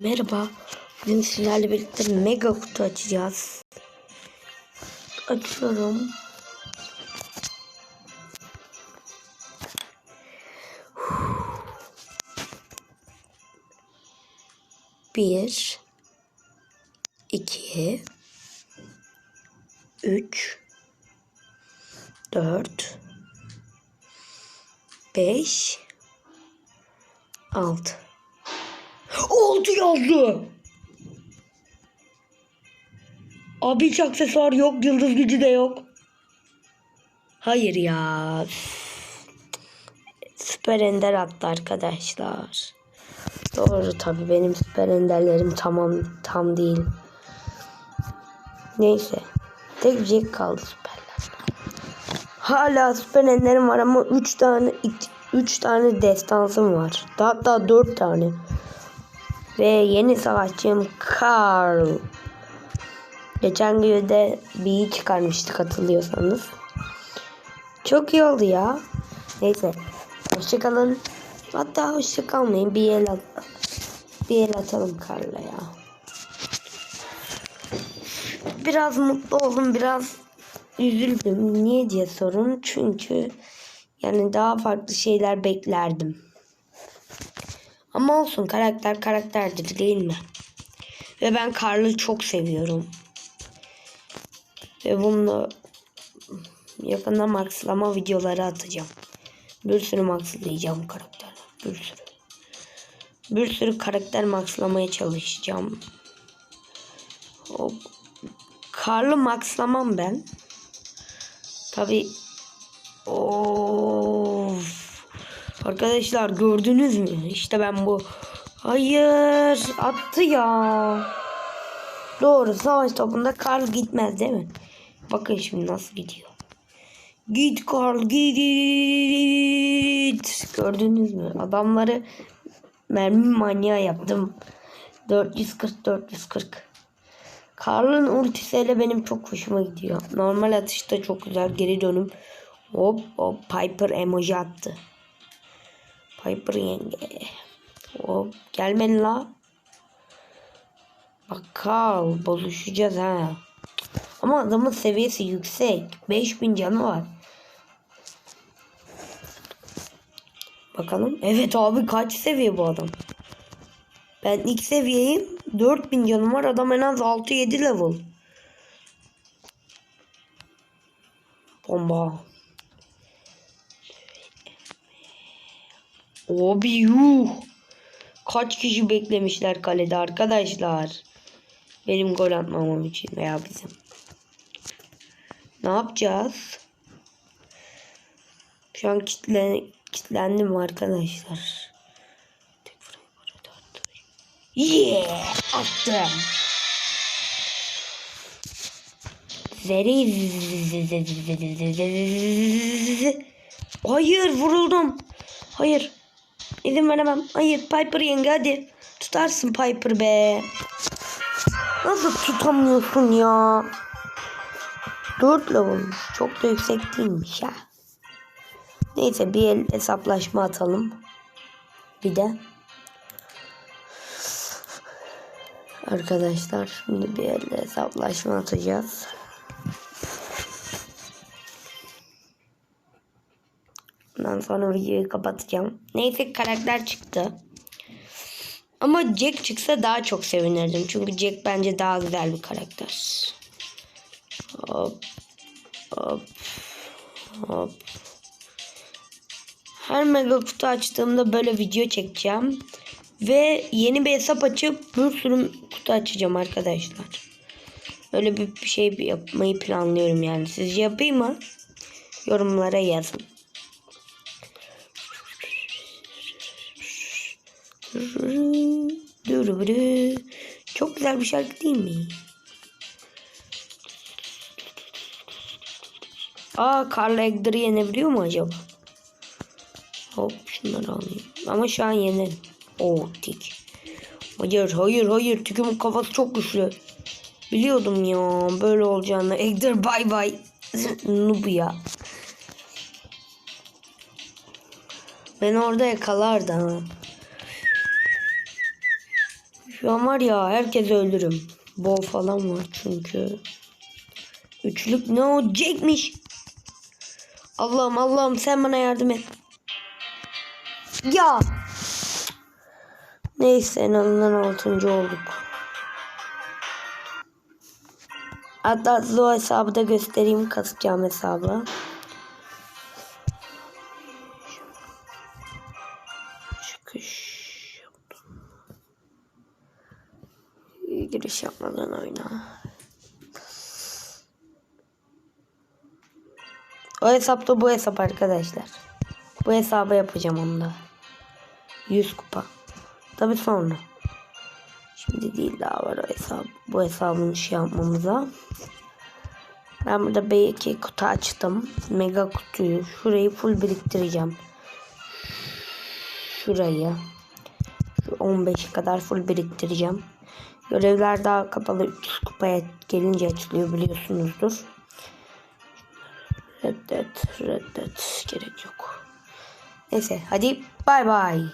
Merhaba. Bugün sizlerle birlikte mega kutu açacağız. Açıyorum. Bir, iki, üç, dört, beş, altı. Oldu yazdı. Abi hiç aksesuar yok. Yıldız gücü de yok. Hayır ya. Süper Ender attı arkadaşlar. Doğru tabi benim süper enderlerim tamam tam değil. Neyse. Tek Jack kaldı süperler. Hala süper enderim var ama 3 tane 3 tane destansım var. Hatta 4 tane. Ve yeni savaşçım Carl. Geçen de bir çıkarmıştık hatırlıyorsanız. Çok iyi oldu ya. Neyse. Hoşçakalın. Hatta hoşça kalmayın. Bir el at bir el atalım Carl'a ya. Biraz mutlu oldum. Biraz üzüldüm. Niye diye sorun. Çünkü yani daha farklı şeyler beklerdim. Ama olsun karakter karakterdir değil mi? Ve ben Karl'ı çok seviyorum. Ve bunu yakında maxlama videoları atacağım. Bir sürü maxlayacağım karakter. Bir sürü. Bir sürü karakter maxlamaya çalışacağım. O Karl'ı maxlamam ben. Tabi Of. Arkadaşlar gördünüz mü? İşte ben bu. Hayır. Attı ya. Doğru. Savaş topunda Karl gitmez değil mi? Bakın şimdi nasıl gidiyor. Git Karl git. Gördünüz mü? Adamları mermi manyağı yaptım. 440 440. Karl'ın ultisiyle benim çok hoşuma gidiyor. Normal atışta çok güzel geri dönüm. Hop hop Piper emoji attı. Piper yenge. Hop gelmen la. Bakal bozuşacağız ha. Ama adamın seviyesi yüksek. 5000 canı var. Bakalım. Evet abi kaç seviye bu adam? Ben ilk seviyeyim. 4000 canım var. Adam en az 6-7 level. Bomba. Abi yuh. Kaç kişi beklemişler kalede arkadaşlar. Benim gol atmamam için veya bizim. Ne yapacağız? Şu an kitle, kitlendim arkadaşlar. Yeah! Attım. Zeri. Hayır vuruldum. Hayır. İzin veremem. Hayır Piper yenge hadi. Tutarsın Piper be. Nasıl tutamıyorsun ya? 4 level. Çok da yüksek değilmiş ya. Neyse bir el hesaplaşma atalım. Bir de. Arkadaşlar şimdi bir el hesaplaşma atacağız. Ondan sonra videoyu kapatacağım. Neyse karakter çıktı. Ama Jack çıksa daha çok sevinirdim. Çünkü Jack bence daha güzel bir karakter. Hop. Hop. Hop. Her mega kutu açtığımda böyle video çekeceğim. Ve yeni bir hesap açıp bir sürü kutu açacağım arkadaşlar. Öyle bir şey yapmayı planlıyorum yani. Sizce yapayım mı? Yorumlara yazın. Çok güzel bir şarkı değil mi? Aa Carl Egger'ı yenebiliyor mu acaba? Hop şunları alayım. Ama şu an yenerim. Oo tik. Hayır hayır hayır. Tikimin kafası çok güçlü. Biliyordum ya böyle olacağını. Egger bay bay. Noob ya. Ben orada yakalardı. Şu an var ya herkes öldürüm. Bol falan var çünkü. Üçlük ne olacakmış? Allah'ım Allah'ım sen bana yardım et. Ya. Neyse en azından altıncı olduk. Hatta size o hesabı da göstereyim kasacağım hesabı. Çıkış Giriş yapmadan oyna. O hesapta bu hesap arkadaşlar. Bu hesabı yapacağım onda. 100 kupa. Tabi sonra. Şimdi değil daha var o hesap. Bu hesabın şey yapmamıza. Ben burada belki kutu açtım. Mega kutuyu. Şurayı full biriktireceğim. Şurayı. Şu 15 kadar full biriktireceğim. Görevler daha kapalı 300 kupaya gelince açılıyor biliyorsunuzdur. Reddet, reddet. Gerek yok. Neyse hadi bay bay.